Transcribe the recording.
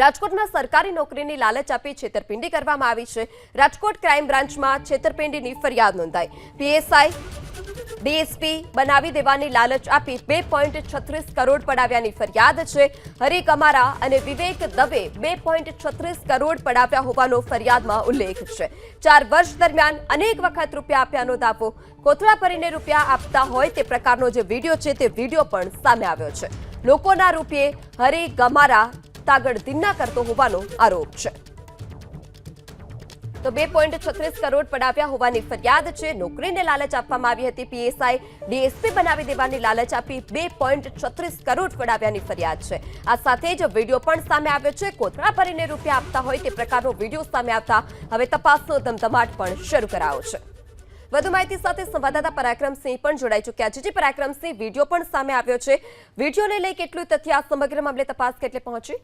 રાજકોટમાં સરકારી નોકરીની લાલચ આપી છેતરપિંડી કરવામાં આવી છે. રાજકોટ ક્રાઇમ બ્રાન્ચમાં છેતરપિંડીની ફરિયાદ નોંધાઈ. પીએસઆઈ, ડીએસપી બનાવી દેવાની લાલચ આપી બે પોઈન્ટ છત્રીસ કરોડ પડાવ્યાની ફરિયાદ છે. હરી કમારા અને વિવેક દવે બે પોઈન્ટ છત્રીસ કરોડ પડાવ્યા હોવાનો ફરિયાદમાં ઉલ્લેખ છે. ચાર વર્ષ દરમિયાન અનેક વખત રૂપિયા આપ્યાનો દાવો. કોથળા ભરીને રૂપિયા આપતા હોય તે પ્રકારનો જે વીડિયો છે તે વીડિયો પણ સામે આવ્યો છે. લોકોના રૂપિયે હરી ગમારા તાગડ દિન્ના કરતો હોવાનો આરોપ છે. તો બે પોઈન્ટ છત્રીસ કરોડ પડાવ્યા હોવાની ફરિયાદ છે. નોકરીને લાલચ આપવામાં આવી હતી પીએસઆઈ. ડીએસપી બનાવી દેવાની લાલચ આપી બે પોઈન્ટ છત્રીસ કરોડ પડાવ્યાની ફરિયાદ છે. આ સાથે જ વીડિયો પણ સામે આવ્યો છે. કોથળા ભરીને રૂપિયા આપતા હોય તે પ્રકારનો વીડિયો સામે આવતા. હવે તપાસનો ધમધમાટ પણ શરૂ કરાયો છે. વધુ માહિતી સાથે સંવાદદાતા પરાક્રમસિંહ પણ જોડાઈ ચૂક્યા છે. જે, પરાક્રમસિંહ, વીડિયો પણ સામે આવ્યો છે. વિડીયોને લઈ કેટલું તથ્ય આ સમગ્ર મામલે તપાસ કેટલે પહોંચી?